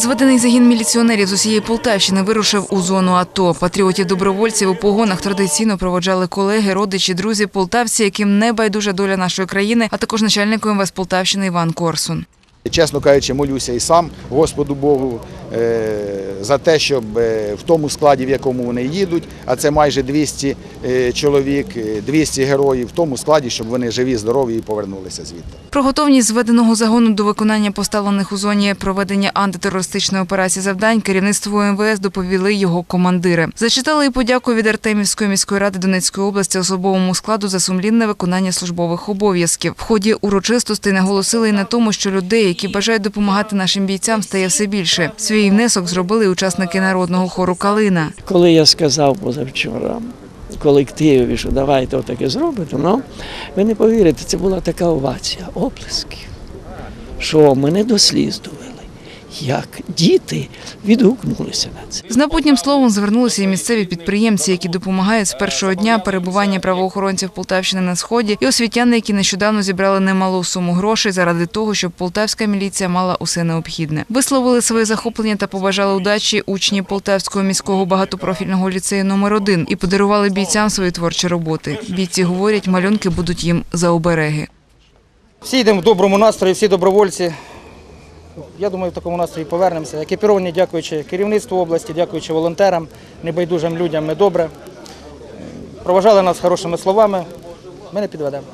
Зведений загін міліціонерів з усієї Полтавщини вирушив у зону АТО. Патріотів добровольців у погонах традиційно проводжали колеги, родичі, друзі, полтавці, яким не байдужа доля нашої країни, а також начальник МВС Полтавщини Іван Корсун. Чесно кажучи, молюся і сам Господу Богу за те, щоб е, в тому складі, в якому вони їдуть, а це майже 200 е, чоловік, е, 200 героїв, в тому складі, щоб вони живі, здорові і повернулися звідти. Про готовність зведеного загону до виконання поставлених у зоні проведення антитерористичної операції завдань керівництву МВС доповіли його командири. Зачитали і подяку від Артемівської міської ради Донецької області особовому складу за сумлінне виконання службових обов'язків. В ході урочистостей наголосили і на тому, що людей, які бажають допомагати нашим бійцям, стає все більше. Свій внесок зробили учасники народного хору Калина. Коли я сказав позавчора колективі, що давайте отаке зробити, ну, ви не повірите, це була така овація, оплесків, що мене до сліз довели, як діти відгукнулися на це. З напутнім словом звернулися і місцеві підприємці, які допомагають з першого дня перебування правоохоронців Полтавщини на сході, і освітяни, які нещодавно зібрали немалу суму грошей заради того, щоб полтавська міліція мала усе необхідне. Висловили своє захоплення та побажали удачі учні Полтавського міського багатопрофільного ліцею номер 1 і подарували бійцям свої творчі роботи. Бійці говорять, малюнки будуть їм за обереги. Всі йдемо в доброму настрої, всі добровольці. Я думаю, в такому настрої повернемося. Екіпіровані, дякуючи керівництву області, дякуючи волонтерам, небайдужим людям, ми добре. Проважали нас хорошими словами. Ми не підведемо.